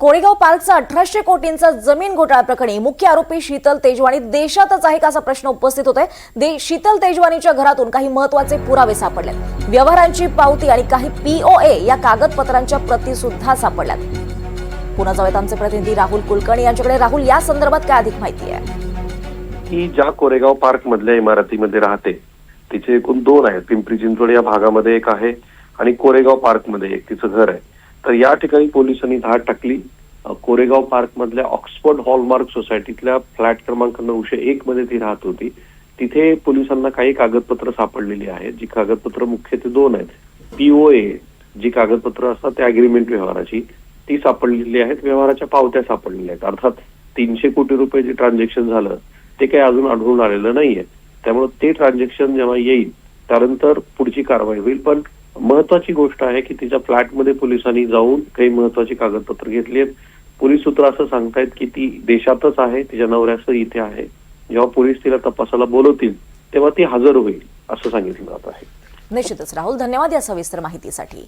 कोरेगाव पार्कचा अठराशे कोटींचा जमीन घोटाळा प्रकरणी मुख्य आरोपी शीतल तेजवाणी देशातच आहे का असा प्रश्न उपस्थित होतोय. दे शीतल तेजवानीच्या घरातून काही महत्त्वाचे पुरावे सापडले व्यवहारांची पावती आणि काही पीओए या कागदपत्रांच्या प्रती सुद्धा सापडल्यात. पुन्हा जाऊयात आमचे प्रतिनिधी राहुल कुलकर्णी यांच्याकडे. राहुल या संदर्भात काय अधिक माहिती आहे? ही ज्या कोरेगाव पार्क मधल्या इमारतीमध्ये राहते तिचे एकूण दोन आहेत. पिंपरी चिंचवड या भागामध्ये एक आहे आणि कोरेगाव पार्कमध्ये एक तिचं घर आहे. तर या ठिकाणी पोलिसांनी धाड टाकली. कोरेगाव पार्क मधल्या ऑक्सफर्ड हॉलमार्क सोसायटीतल्या फ्लॅट क्रमांक नऊशे एक मध्ये ती राहत होती. तिथे पोलिसांना काही कागदपत्र सापडलेली आहेत जी कागदपत्र मुख्य ते दोन आहेत. पीओए जी कागदपत्र असतात त्या अग्रीमेंट व्यवहाराची ती सापडलेली आहेत. व्यवहाराच्या पावत्या सापडलेल्या आहेत. अर्थात तीनशे कोटी रुपये जे ट्रान्झॅक्शन झालं ते काही अजून आढळून आलेलं नाहीये. त्यामुळे ते ट्रान्झॅक्शन जेव्हा येईल त्यानंतर पुढची कारवाई होईल. पण महत्वाची गोष्ट आहे की तिच्या फ्लॅटमध्ये पोलिसांनी जाऊन काही महत्वाची कागदपत्र घेतली आहेत. पोलीस सूत्र असं सांगतायत की ती देशातच आहे तिच्या नवऱ्यासह इथे आहे. जेव्हा पोलीस तिला तपासाला बोलवतील तेव्हा ती हजर होईल असं सांगितलं जात आहे. निश्चितच. राहुल धन्यवाद या सविस्तर माहितीसाठी.